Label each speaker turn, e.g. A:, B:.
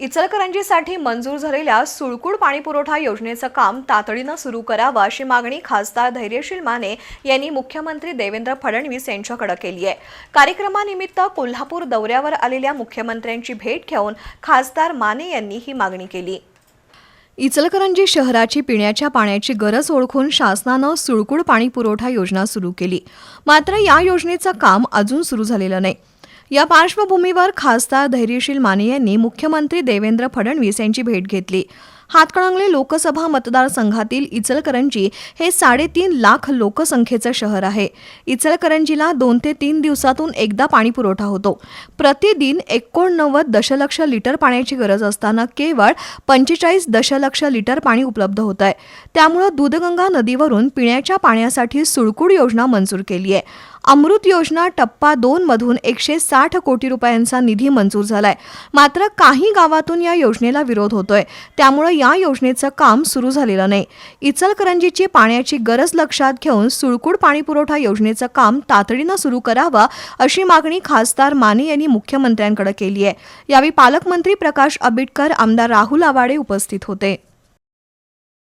A: इचलकरंजीसाठी मंजूर झालेल्या सुळकुड पाणीपुरवठा योजनेचं काम तातडीनं सुरू करावं अशी मागणी खासदार धैर्यशील माने यांनी मुख्यमंत्री देवेंद्र फडणवीस यांच्याकडे केली आहे. कार्यक्रमानिमित्त कोल्हापूर दौऱ्यावर आलेल्या मुख्यमंत्र्यांची भेट घेऊन खासदार माने यांनी ही मागणी केली. इचलकरंजी शहराची पिण्याच्या पाण्याची गरज ओळखून शासनानं सुळकुड पाणी पुरवठा योजना सुरू केली. मात्र या योजनेचं काम अजून सुरू झालेलं नाही. या पार्श्वभूमीवर खासदार धैर्यशील माने यांनी मुख्यमंत्री देवेंद्र फडणवीस यांची भेट घेतली. हातकणंगले लोकसभा मतदारसंघातील इचलकरंजी हे साडेतीन लाख लोकसंख्येचं शहर आहे. इचलकरंजीला दोन ते तीन दिवसातून एकदा पाणी पुरवठा होतो. प्रतिदिन एकोणनव्वद दशलक्ष लिटर पाण्याची गरज असताना केवळ पंचेचाळीस दशलक्ष लिटर पाणी उपलब्ध होत आहे त्यामुळं दूधगंगा नदीवरून पिण्याच्या पाण्यासाठी सुळकुड योजना मंजूर केली आहे. अमृत योजना टप्पा दोन मधून एकशे साठ कोटी रुपयांचा निधी मंजूर झालाय. मात्र काही गावातून या योजनेला विरोध होतोय. त्यामुळे या योजनेचं काम सुरू झालेलं नाही. इचलकरंजीची पाण्याची गरज लक्षात घेऊन सुळकुड पाणीपुरवठा योजनेचं काम तातडीनं सुरू करावं अशी मागणी खासदार माने यांनी मुख्यमंत्र्यांकडे केली आहे. यावेळी पालकमंत्री प्रकाश आंबेडकर आमदार राहुल आवाडे उपस्थित होते.